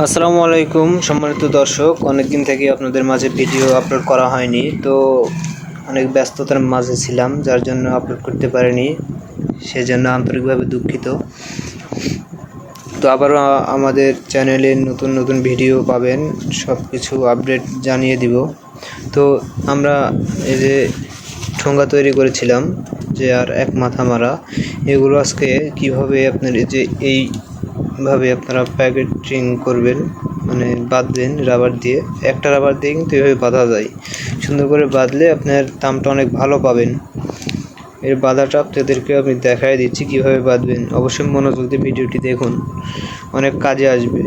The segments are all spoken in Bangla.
আসসালামু আলাইকুম, সম্মানিত দর্শক। অনেক দিন থেকে আপনাদের মাঝে ভিডিও আপলোড করা হয়নি, তো অনেক ব্যস্ততার মাঝে ছিলাম, যার জন্য আপলোড করতে পারিনি, সেজন্য আন্তরিকভাবে দুঃখিত। তো আবারও আমাদের চ্যানেলে নতুন নতুন ভিডিও পাবেন সব কিছু আপডেট জানিয়ে দিব। তো আমরা এই যে ঠোঙ্গা তৈরি করেছিলাম, যে আর এক মাথা মারা এগুলো আজকে কীভাবে আপনার এই যে এই এইভাবে আপনারা প্যাকেটিং করবেন মানে বাঁধবেন রাবার দিয়ে। একটা রাবার দিয়ে কিন্তু এভাবে বাঁধা যায়। সুন্দর করে বাঁধলে আপনার দামটা অনেক ভালো পাবেন। এর বাঁধাটা আপনাদেরকে আমি দেখাই দিচ্ছি কীভাবে বাঁধবেন। অবশ্যই মনোযোগ দিয়ে ভিডিওটি দেখুন। অনেক কাজে আসবে।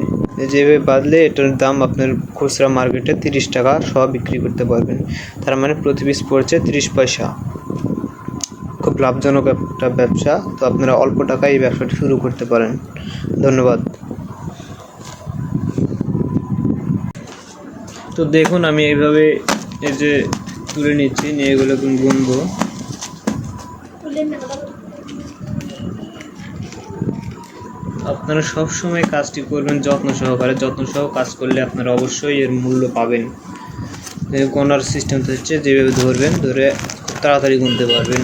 যেভাবে বাঁধলে এটার দাম আপনার খুচরা মার্কেটে তিরিশ টাকা সহ বিক্রি করতে পারবেন। তার মানে প্রতি পিস পড়ছে তিরিশ পয়সা। খুব লাভজনক একটা ব্যবসা। তো আপনারা অল্প টাকায় এই ব্যবসাটি শুরু করতে পারেন। ধন্যবাদ। তো দেখুন, আমি এইভাবে এই যে তুলে নিচ্ছি, নিয়ে এগুলো গুনবো। আপনারা সব সময় কাজটি করবেন যত্ন সহকারে। যত্ন সহ কাজ করলে আপনারা অবশ্যই এর মূল্য পাবেন। গোনার সিস্টেম হচ্ছে যেভাবে ধরবেন, ধরে তাড়াতাড়ি গুনতে পারবেন।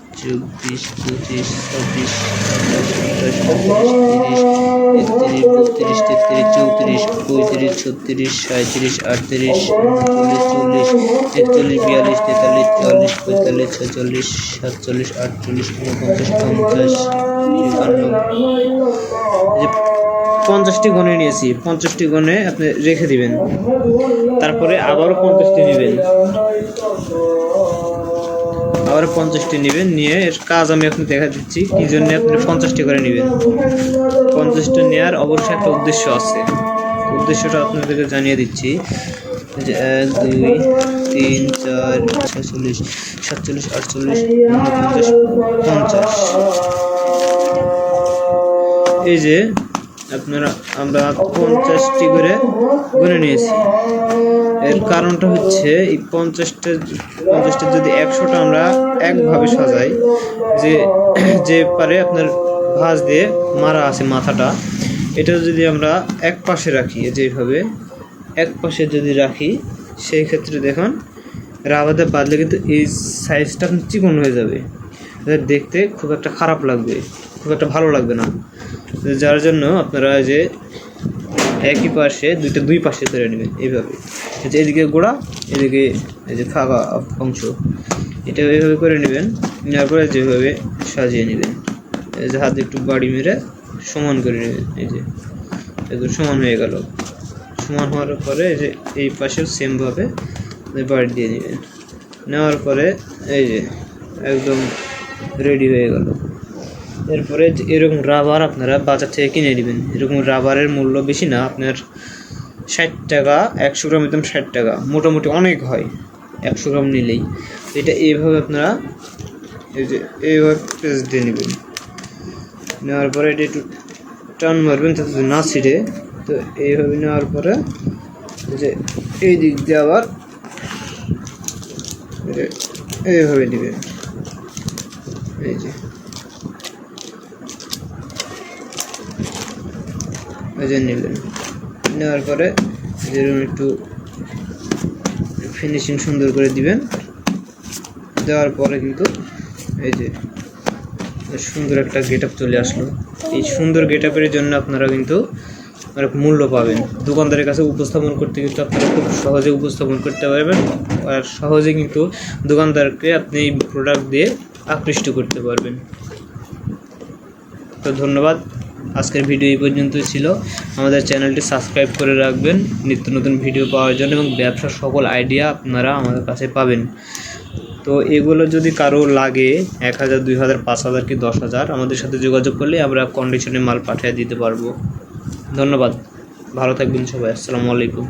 চব্বিশ, পঁচিশ, ছাব্বিশ, সাতাশ আঠাশ উনত্রিশ একত্রিশ বত্রিশ, তেত্রিশ, চৌত্রিশ, পঁয়ত্রিশ, ছত্রিশ সাঁত্রিশ আটত্রিশ চল্লিশ একচল্লিশ বিয়াল্লিশ, তেতাল্লিশ, চুয়াল্লিশ, পঁয়তাল্লিশ ছেচল্লিশ সাতচল্লিশ, আটচল্লিশ, উনপঞ্চাশ, পঞ্চাশ পঞ্চাশটি গণে নিয়েছি, পঞ্চাশটি গণে আপনি রেখে দিবেন। তারপরে আবারও পঞ্চাশটি নেবেন। আবার পঞ্চাশটি নেবেন, নিয়ে এর কাজ আমি এখন দেখা দিচ্ছি, কি জন্য আপনি পঞ্চাশটি করে নেবেন। পঞ্চাশটা নেওয়ার অবশ্যই একটা উদ্দেশ্য আছে। উদ্দেশ্যটা আপনাদেরকে জানিয়ে দিচ্ছি যে, এক, দুই, তিন, চার ছেচল্লিশ সাতচল্লিশ, আটচল্লিশ, উনপঞ্চাশ, পঞ্চাশ। এই যে, আপনারা, আমরা পঞ্চাশটি করে গুনে নিয়েছি। এর কারণটা হচ্ছে এই পঞ্চাশটা পঞ্চাশটা যদি একশোটা আমরা একভাবে সাজাই, যে যে পারে আপনার ভাঁজ দিয়ে মারা আছে মাথাটা, এটা যদি আমরা এক পাশে রাখি, এই যে এইভাবে, এক পাশে যদি রাখি, সেই ক্ষেত্রে দেখুন রাবাতে বাঁধলে কিন্তু এই সাইজটা চিকন হয়ে যাবে। দেখতে খুব একটা খারাপ লাগবে, খুব একটা ভালো লাগবে না। যার জন্য আপনারা যে একই পাশে, দুইটা দুই পাশে ধরে নেবেন এইভাবে। এই যে এদিকে গোড়া, এদিকে এই যে ফাঁকা অংশ। এটা এইভাবে করে নেবেন, নেওয়ার পরে যেভাবে সাজিয়ে নেবেন। এই যে হাতে একটু বাড়ি মেরে সমান করে নেবেন, এই যে। একটু সমান হয়ে গেল। সমান হওয়ার পরে এই যে এই পাশেও সেমভাবে বাড়ি দিয়ে নেবেন। নেওয়ার পরে এই যে একদম রেডি হয়ে গেল। এরপরে এরকম রাবার আপনারা বাজার থেকে কিনে নেবেন। এরকম রাবারের মূল্য বেশি না, আপনার ষাট টাকা, একশো গ্রাম একদম ষাট টাকা। মোটামুটি অনেক হয়, একশো গ্রাম নিলেই। এটা এইভাবে আপনারা এই যে এইভাবে পেজ দিয়ে নেবেন। নেওয়ার পরে এটা একটু টান মারবেন যাতে না ছিঁড়ে। তো এইভাবে নেওয়ার পরে যে এই দিক দিয়ে আবার এইভাবে নেবেন। এই যে যে নিলেন। নেওয়ার পরে যেরকম একটু ফিনিশিং সুন্দর করে দিবেন। দেওয়ার পরে কিন্তু এই যে সুন্দর একটা গেট আপ চলে আসলো। এই সুন্দর গেট আপের জন্য আপনারা কিন্তু অনেক মূল্য পাবেন। দোকানদারের কাছে উপস্থাপন করতে কিন্তু আপনারা খুব সহজে উপস্থাপন করতে পারবেন আর সহজে কিন্তু দোকানদারকে আপনি এই প্রোডাক্ট দিয়ে আকৃষ্ট করতে পারবেন। তো ধন্যবাদ। আজকের ভিডিও এই পর্যন্ত ছিল। আমাদের চ্যানেলটি সাবস্ক্রাইব করে রাখবেন। নিত্য নতুন ভিডিও পাওয়ার জন্য এবং ব্যবসার সকল আইডিয়া আপনারা আমাদের কাছে পাবেন। তো এগুলো যদি কারও লাগে, এক হাজার, দুই হাজার, পাঁচ হাজার কি দশ হাজার, আমাদের সাথে যোগাযোগ করলে আমরা কন্ডিশনে মাল পাঠিয়ে দিতে পারব। ধন্যবাদ। ভালো থাকবেন সবাই। আসসালামু আলাইকুম।